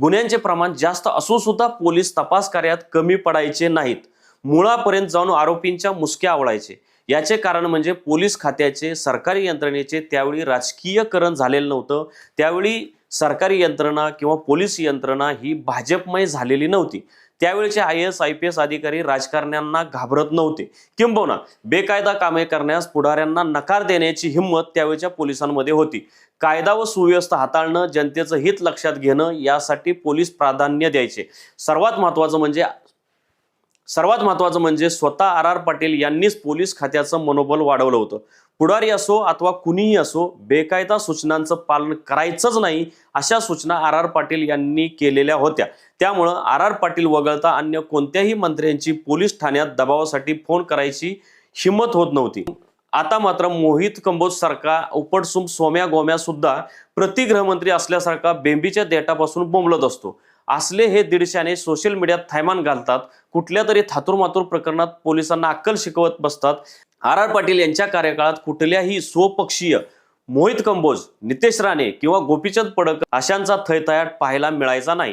गुन्ह्यांचे प्रमाण जास्त असून सुद्धा पोलीस तपास कार्यात कमी पडायचे नाहीत. मुळापर्यंत जाऊन आरोपींच्या मुसक्या आवळायचे. याचे कारण म्हणजे पोलीस खात्याचे सरकारी यंत्रणेचे त्यावेळी राजकीयकरण झालेलं नव्हतं. त्यावेळी सरकारी यंत्रणा किंवा पोलीस यंत्रणा ही भाजपमय झालेली नव्हती. त्यावेळेचे I S I P S अधिकारी राजकारण्यांना घाबरत नव्हते. किंबहुना बेकायदा कामे करण्यास पुढाऱ्यांना नकार देण्याची हिंमत त्यावेळच्या पोलिसांमध्ये होती. कायदा व सुव्यवस्था हाताळणं जनतेचं हित लक्षात घेणं यासाठी पोलीस प्राधान्य द्यायचे. सर्वात महत्त्वाचं म्हणजे सर्वात महत्वाचं म्हणजे स्वतः आर आर पाटील यांनीच पोलीस खात्याचं मनोबल वाढवलं होतं. पुढारी असो अथवा कुणीही असो बेकायदा सूचनांचं पालन करायचंच नाही अशा सूचना आर आर पाटील यांनी केलेल्या होत्या. त्यामुळं आर आर पाटील वगळता अन्य कोणत्याही मंत्र्यांची पोलीस ठाण्यात दबावासाठी फोन करायची हिंमत होत नव्हती. आता मात्र मोहित कंबोज सारखा उपटसुम सोम्या गोम्या सुद्धा प्रतिगृहमंत्री असल्यासारखा बेंबीच्या देटापासून बोंबलत असतो. असले हे दीडशाने सोशल मीडियात थैमान घालतात कुठल्या तरी थातुरमातूर प्रकरणात पोलिसांना अक्कल शिकवत बसतात. आर आर पाटील यांच्या कार्यकाळात कुठल्याही स्वपक्षीय मोहित कंबोज नितेश राणे किंवा गोपीचंद पडक अशांचा थैतयाट पाहायला मिळायचा नाही.